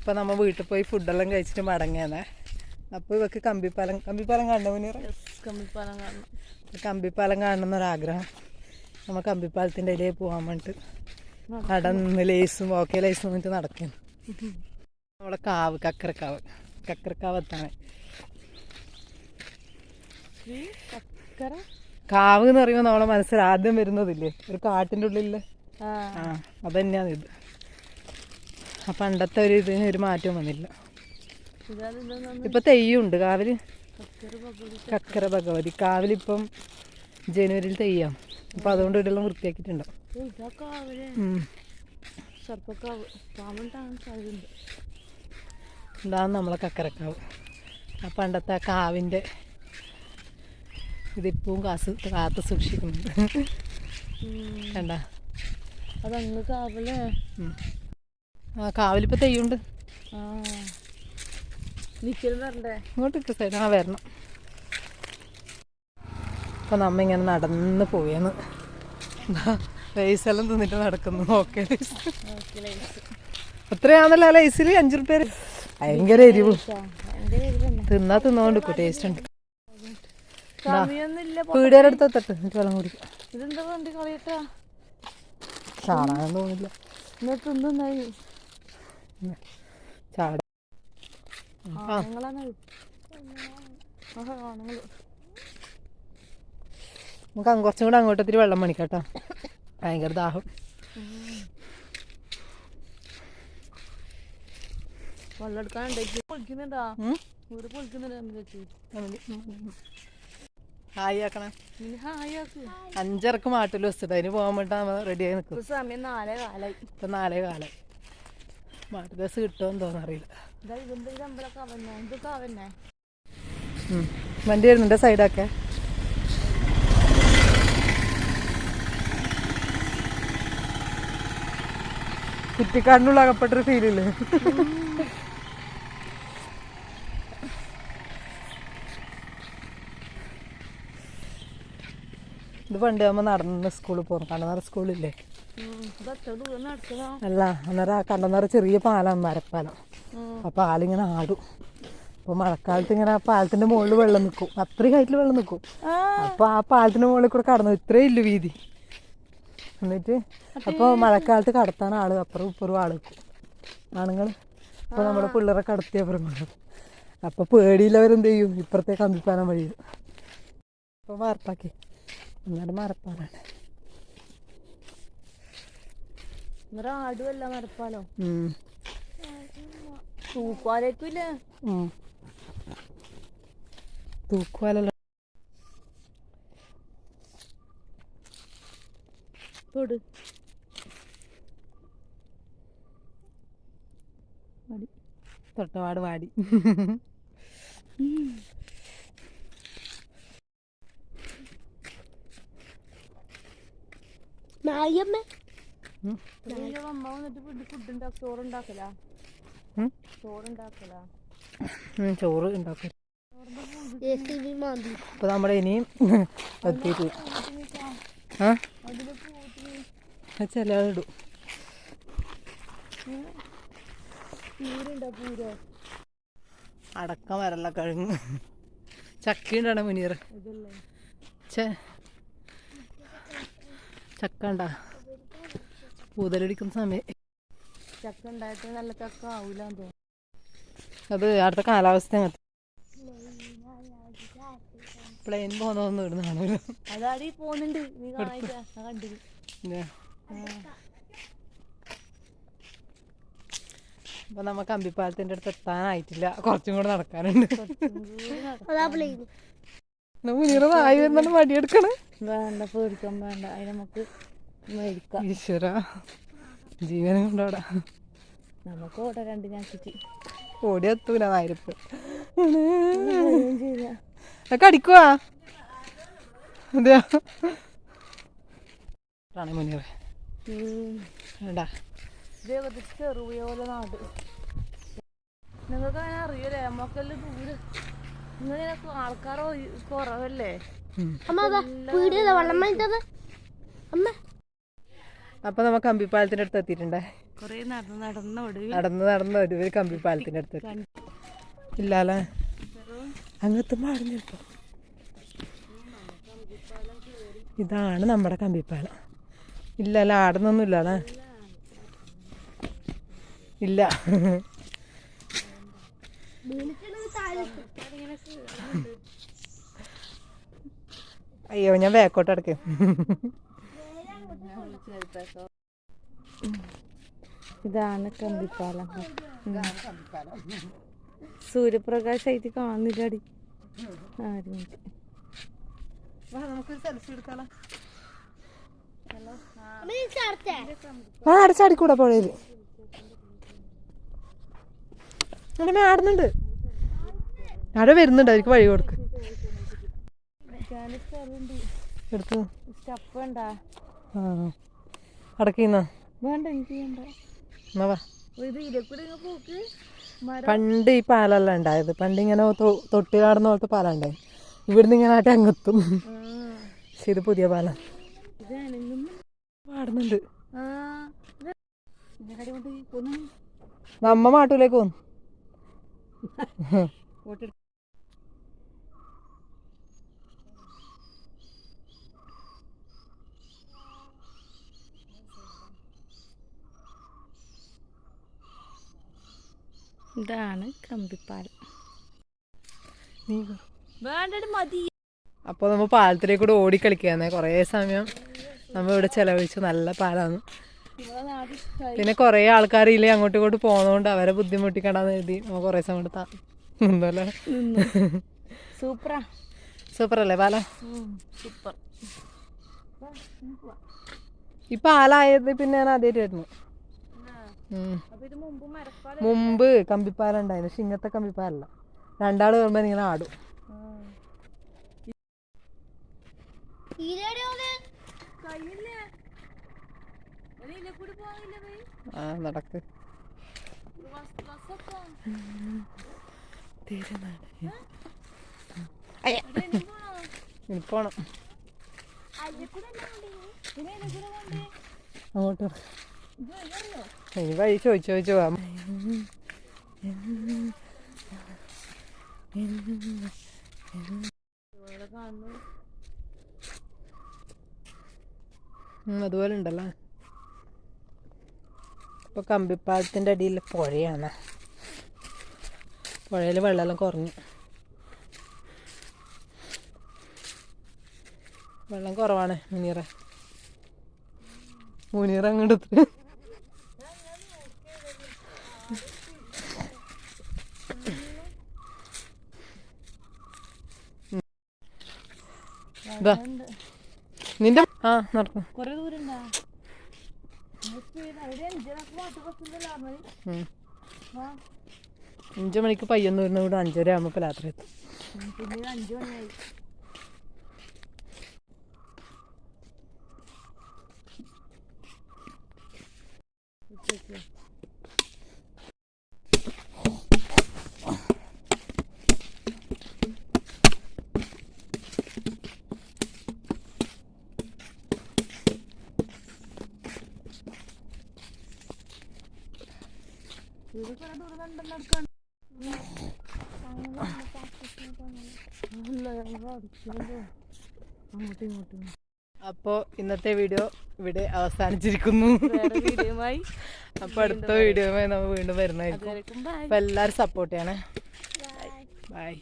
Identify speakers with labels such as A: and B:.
A: ഇപ്പം നമ്മൾ വീട്ടിൽ പോയി ഫുഡെല്ലാം കഴിച്ചിട്ട് മടങ്ങിയാണേ അപ്പോൾ ഇവക്ക് കമ്പിപ്പാലം കമ്പിപ്പാലം കാണണം മുനീറ?
B: കമ്പിപ്പാലം കാണണം.
A: കമ്പിപ്പാലം കാണണം എന്നൊരാഗ്രഹം നമ്മൾ കമ്പിപ്പാലത്തിന്റെ ഇടയിൽ പോകാൻ വേണ്ടിയിട്ട് നടന്ന് ലേസും ഓക്കെ ലേസും വന്നിട്ട് നടക്കുന്നു നമ്മളെ കാവ് കക്കരക്കാവ്. കക്കരക്കാവ് എത്താണ്?
B: ശ്രീ ചക്കര
A: കാവ് എന്ന് പറയുമ്പോൾ നമ്മളെ മനസ്സിൽ ആദ്യം വരുന്നതില്ലേ? ഒരു കാട്ടിന്റെ ഉള്ളിൽ
B: ആ.
A: അതന്നെയാണ് ഇത് പണ്ടത്തെ ഒരു ഇതിന് ഒരു മാറ്റവും വന്നില്ല.
B: ഇതാണ്
A: ഇപ്പം തെയ്യമുണ്ട് കാവിൽ.
B: ചക്കര പകുതി
A: കക്കര ഭഗവതി. കാവിലിപ്പം ജനുവരിയിൽ തെയ്യാം. അപ്പം അതുകൊണ്ട് ഇവിടെയെല്ലാം വൃത്തിയാക്കിയിട്ടുണ്ടാവും ഇതാണ് നമ്മളെ കക്കരക്കാവ്. ആ പണ്ടത്തെ ആ കാവിന്റെ ഇതിപ്പവും കാസ് കാത്ത് സൂക്ഷിക്കുന്നുണ്ട്. കണ്ട?
B: അതങ്ങ് കാവലേ.
A: ആ കാവിലിപ്പോൾ
B: വരണ്ടേ
A: ഇങ്ങോട്ട് സൈഡ് ആ വരണം. അപ്പം നമ്മ ഇങ്ങനെ നടന്ന് പോയെന്ന് ലൈസെല്ലാം തിന്നിട്ട് നടക്കുന്നു ഓക്കെ എത്രയാണല്ലോ ആ ലൈസിൽ അഞ്ചു റുപ്യ ഭയങ്കര എരിവ്. തിന്നാ തിന്നോണ്ട് ടേസ്റ്റ് ഉണ്ട്. പീടിയുടെ അടുത്ത് തട്ട് എന്നിട്ട് വെള്ളം കുടിക്കാം.
B: ഇതെന്താ
A: തോന്നില്ല. ചാട. നമുക്ക് കുറച്ചും കൂടെ അങ്ങോട്ട് ഇത്തിരി വെള്ളം മണിക്കാട്ടോ ഭയങ്കര ദാഹം.
B: വെള്ളം പൊളിക്കുന്നുണ്ടാ? പൊളിക്കുന്നുണ്ട്
A: ഹായ് ആക്കണേ. അഞ്ചരക്ക് മാട്ടിൽ വെച്ചിട്ട് അതിന് പോകാൻ വേണ്ടി റെഡി ആയി നിൽക്കും.
B: സമയം നാലേ കാലായി.
A: ഇപ്പൊ നാലേ കാലം ബസ് കിട്ടുമെന്ന് തോന്നറിയില്ല. വണ്ടി വരുന്നുണ്ട് സൈഡൊക്കെ? കുറ്റിക്കാടിനുള്ള അകപ്പെട്ടൊരു ഫീലില്ലേ ഇത് പണ്ട് നമ്മൾ നടന്ന് സ്കൂളിൽ പോകും കണ്ണനാട് സ്കൂളില്ലേ? അല്ല അന്നേരം ആ കണ്ണനാറ് ചെറിയ പാലാണ് മരപ്പാലം. ആ പാലിങ്ങനെ ആടും. അപ്പൊ മഴക്കാലത്ത് ഇങ്ങനെ ആ പാലത്തിന്റെ മുകളിൽ വെള്ളം നിൽക്കും അത്രയും ഹൈറ്റിൽ വെള്ളം നിൽക്കും അപ്പൊ ആ പാലത്തിന്റെ മുകളിൽ കൂടെ കടന്നു ഇത്രേ ഇല്ല വീതി. എന്നിട്ട് അപ്പൊ മഴക്കാലത്ത് കടത്താൻ ആൾ അപ്പുറം ഇപ്പുറം ആൾ നിൽക്കും ആണുങ്ങൾ അപ്പൊ നമ്മുടെ പിള്ളേരെ കടത്തിയ അപ്പുറം അപ്പൊ പേടിയില്ലവരെന്ത് ചെയ്യും? ഇപ്പുറത്തെ കമ്പിപ്പാലം വഴി അപ്പൊ വാർപ്പാക്കി. എന്നാലും മരപ്പാലാണ്.
B: അന്നേരം ആടുമല്ല മരപ്പാലോ. തൂക്കുവാലേക്കില്ലേ.
A: തൂക്കുവാലല്ലോ
B: തൊട്
A: തൊട്ടപാട് വാടി ഉം. ചോറ് ഉണ്ടാക്കും. അപ്പൊ നമ്മുടെ ഇനിയും എത്തിയിട്ട് ആ? അടക്കം വരല്ല കഴിഞ്ഞ് ചക്കയുണ്ടാണ് മുനീർ. ചക്ക ഉണ്ടാ? പൂതലടിക്കുന്ന സമയം.
B: ചക്ക ഉണ്ടായിട്ട് നല്ല ചക്ക ആവൂലെന്ന് തോന്നുന്നു.
A: അത് അടുത്ത കാലാവസ്ഥ പ്ലെയിൻ പോകുന്നതൊന്നും ഇടുന്ന കാണൂല.
B: അതാടി പോകുന്നുണ്ട്. നീ
A: പിന്നെ അപ്പൊ നമുക്ക് അമ്പിപ്പാലത്തിന്റെ അടുത്ത് എത്താനായിട്ടില്ല. കുറച്ചും കൂടെ നടക്കാനുണ്ട്. മുനീർ വായി വരുന്നുണ്ട് മടിയെടുക്കണേ
B: വേണ്ട പേടിക്കാൻ വേണ്ട. അതിന് നമുക്ക്
A: ഈശ്വര. ജീവനും കൊണ്ടോടാ
B: നമുക്ക് ഓടാ രണ്ട് ഞാക്കിച്ച്
A: ഓടി എത്തൂല നായരപ്പ്. അടിക്കുവാ. അതെയാ. ാണ് മുനീർ വേണ്ടാ.
B: ഇതേപോലത്തെ ചെറുപോലെ നാട്. നിങ്ങൾക്ക് അങ്ങനെ അറിയൂലേ നമ്മക്കെല്ലാം ദൂരെ. ഇങ്ങനെ ആൾക്കാരോ കുറവല്ലേ?
A: അപ്പൊ നമ്മ കമ്പിപ്പാലത്തിന്റെ അടുത്ത് എത്തിയിട്ടുണ്ടേ
B: നടന്ന് നടന്ന് ഒടുവിൽ
A: കമ്പിപ്പാലത്തിന്റെ അടുത്ത് ഇല്ലാലേ? അങ്ങെത്തുമ്പോ അടഞ്ഞു കേട്ടോ ഇതാണ് നമ്മുടെ കമ്പിപ്പാലം. ഇല്ലല്ല ആടുന്നൊന്നും ഇല്ലാലേ? ഇല്ല. അയ്യോ ഞാൻ ബാക്കോട്ട് അടക്ക്
B: ഇതാണ് കമ്പിപ്പാലം. സൂര്യപ്രകാശമായിട്ട് കാണുന്നില്ലടി ആരും
A: നമുക്കൊരു സെൽഫി എടുക്കാലോ. ആ. അടച്ചാടിക്കൂടെ പുഴയിൽ. അങ്ങനെ ആടുന്നുണ്ട്. അവിടെ വരുന്നുണ്ട് അവർക്ക് വഴി കൊടുക്ക്. എടുത്തു?
B: സ്റ്റപ്പ് ഉണ്ടാ?
A: ആ. അടക്കുന്ന.
B: വേണ്ട എനിക്ക് വേണ്ട.
A: പണ്ട് ഈ പാലല്ല ഉണ്ടായത്. പണ്ട് ഇങ്ങനെ തൊട്ടി കാടുന്ന പോലത്തെ പാലം ഉണ്ടായി ഇവിടുന്ന് ഇങ്ങനെ ആട്ടെ അങ്ങെത്തും പക്ഷെ ഇത് പുതിയ പാലം.
B: കൊന്നു.
A: നമ്മ മാട്ടൂലേക്ക് പോന്നു.
B: ഇതാണ് കമ്പിപ്പാലം
A: നീ
B: നമ്മ മതി.
A: അപ്പോൾ നമ്മൾ പാലത്തിലേക്ക് കൂടെ ഓടിക്കളിക്കുകയാണേ കുറേ സമയം നമ്മ ഇവിടെ ചെലവഴിച്ചു നല്ല
B: നാട്
A: പിന്നെ കുറേ ആൾക്കാരില്ലേ അങ്ങോട്ടും ഇങ്ങോട്ട് പോകുന്നതുകൊണ്ട് അവരെ ബുദ്ധിമുട്ടിക്കണ്ടെന്ന് എഴുതി നമ്മ കുറേ സമയം എടുത്താ നിന്നല്ലേ?
B: സൂപ്പറാ.
A: സൂപ്പർ അല്ലേ പാലം
B: സൂപ്പർ.
A: ഈ പാലായത് പിന്നെ ഞാൻ ആദ്യമായിട്ട് വരുന്നു.
B: അപ്പൊ മുമ്പ്
A: കമ്പിപ്പാല ഉണ്ടായിരുന്നു പക്ഷെ ഇങ്ങനത്തെ കമ്പിപ്പാലല്ല. രണ്ടാൾ വരുമ്പോ നിങ്ങൾ ആടും. ആ. നടക്ക്. പോണം. അങ്ങോട്ട്. ഇനി വഴി ചോദിച്ചു ചോദിച്ചു പോവാം അതുപോലെ ഉണ്ടല്ലോ ഇപ്പൊ കമ്പിപ്പാലത്തിന്റെ അടിയിൽ പുഴയാണ്. പുഴയിൽ വെള്ളമെല്ലാം കുറഞ്ഞു. വെള്ളം കുറവാണ് മുനീറ. മുനീറ അങ്ങോട്ട് ഇതാ നിന്റെ ആ നടക്കും. അഞ്ചു മണിക്ക് പയ്യന്നൂരിന് ഇവിടെ അഞ്ചര ആകുമ്പോൾ രാത്രി എത്തും.
B: പിന്നെ അഞ്ചു മണിയായി ഇത് കുറെ ദൂരം കണ്ടു നടക്കാൻ അങ്ങോട്ടും ഇങ്ങോട്ടും
A: അപ്പോൾ ഇന്നത്തെ വീഡിയോ ഇവിടെ അവസാനിച്ചിരിക്കുന്നു.
B: അപ്പൊ
A: അപ്പോൾ അടുത്ത വീഡിയോയുമായി നമ്മൾ വീണ്ടും വരുന്നതായിരിക്കും. അപ്പോൾ എല്ലാവരും സപ്പോർട്ട് ചെയ്യണേ. ബൈ